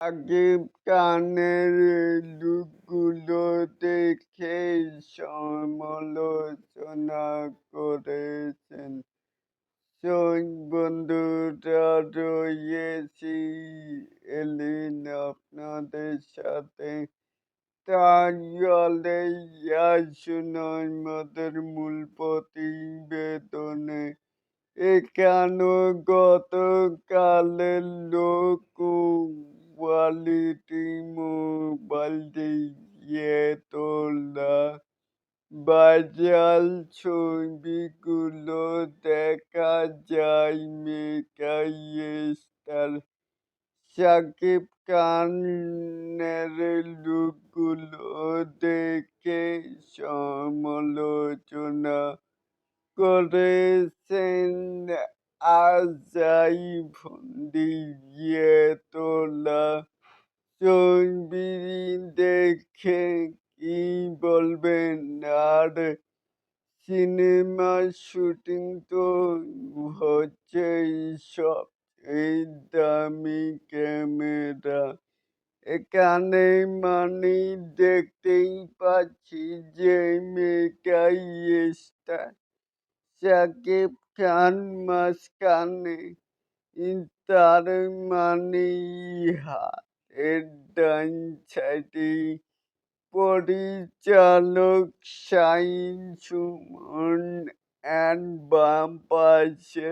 সাকিব খানের লুকগুলো দেখে সমালোচনা করেছেন। বন্ধুরা, রয়েছি এলিন আপনাদের সাথে। তাহলে আসুন আমাদের মূল প্রতিবেদনে। এখানে গতকালের লোক তোলা। ভাইরাল ছবিগুলো দেখা যায় মেগা স্টার শাকিব খানের লুকগুলো দেখে সমালোচনা করেছেন দিয়ে তোলা। ছবি দেখে কি বলবেন আর? সিনেমা শুটিং তো হচ্ছে সব এই দামি ক্যামেরা। এখানে মানে দেখতেই পাচ্ছি যে মেকাই স্টার শাকিব খান মাঝখানে তার মানে হাতের ডান পরিচালক শাহিন সুমন অ্যান্ড বাম পাশে।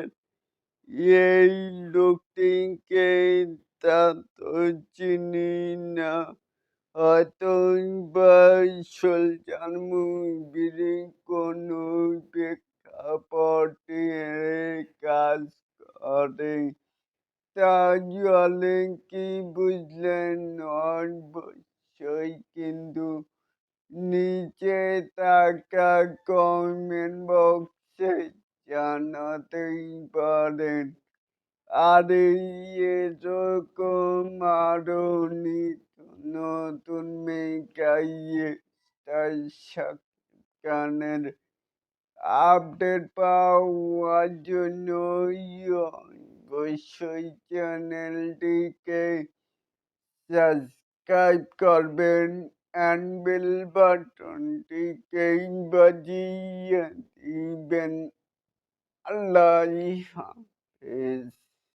এই লোকটিকে তা তো চিনি না, হয়তো বা সুলতান মুভির করে তাহলে কি বুঝলেন অবশ্যই কিন্তু নিচে থাকা কমেন্ট বক্সে জানাতেই পারেন, আর এরকম আরও নতুন মেকাই গানের আপডেট পাওয়ার জন্য অবশ্যই চ্যানেলটিকে সাবস্ক্রাইব করবেন অ্যান্ড বেল বাটনটিকে বাজিয়ে দিবেন। আল্লাহ হাফেজ।